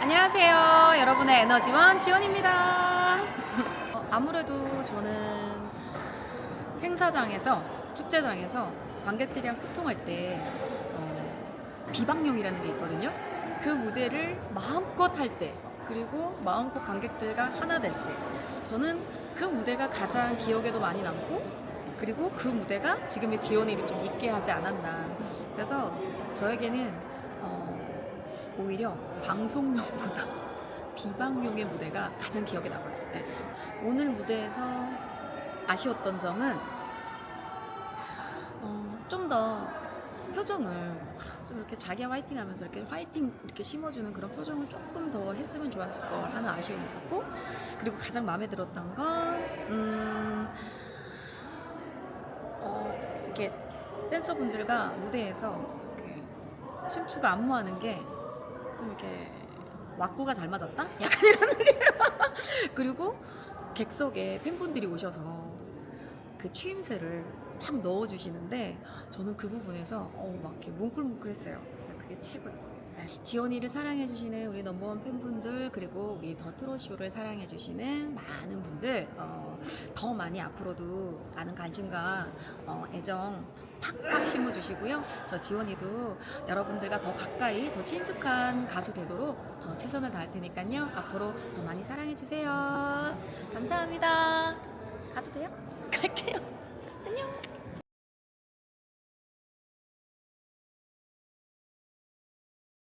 안녕하세요. 여러분의 에너지원 지원입니다. 어, 아무래도 저는 행사장에서 축제장에서 관객들이랑 소통할 때 어, 비방용이라는 게 있거든요. 그 무대를 마음껏 할 때, 그리고 마음껏 관객들과 하나 될 때, 저는 그 무대가 가장 기억에도 많이 남고, 그리고 그 무대가 지금의 지원이를 좀 있게 하지 않았나. 그래서 저에게는 어, 오히려 방송용보다 비방용의 무대가 가장 기억에 남아요. 네. 오늘 무대에서 아쉬웠던 점은 어, 좀더 표정을 하, 좀 이렇게 자기 화이팅 하면서 이렇게 화이팅 이렇게 심어주는 그런 표정을 조금 더 했으면 좋았을 걸 하는 아쉬움이 있었고 그리고 가장 마음에 들었던 건 음, 어, 이렇게 댄서분들과 무대에서 그 춤추고 안무하는 게 좀 이렇게 왁구가 잘 맞았다? 약간 이런 느낌. 그리고 객석에 팬분들이 오셔서 그 추임새를 막 넣어주시는데 저는 그 부분에서 어, 막 이렇게 뭉클뭉클했어요. 그래서 그게 최고였어요. 네. 지원이를 사랑해주시는 우리 넘버원 팬분들 그리고 우리 더 트롯쇼를 사랑해주시는 많은 분들 어, 더 많이 앞으로도 많은 관심과 어, 애정 팍팍 심어주시고요. 저 지원이도 여러분들과 더 가까이 더 친숙한 가수 되도록 더 최선을 다할 테니까요. 앞으로 더 많이 사랑해주세요. 감사합니다. 가도 돼요? 갈게요.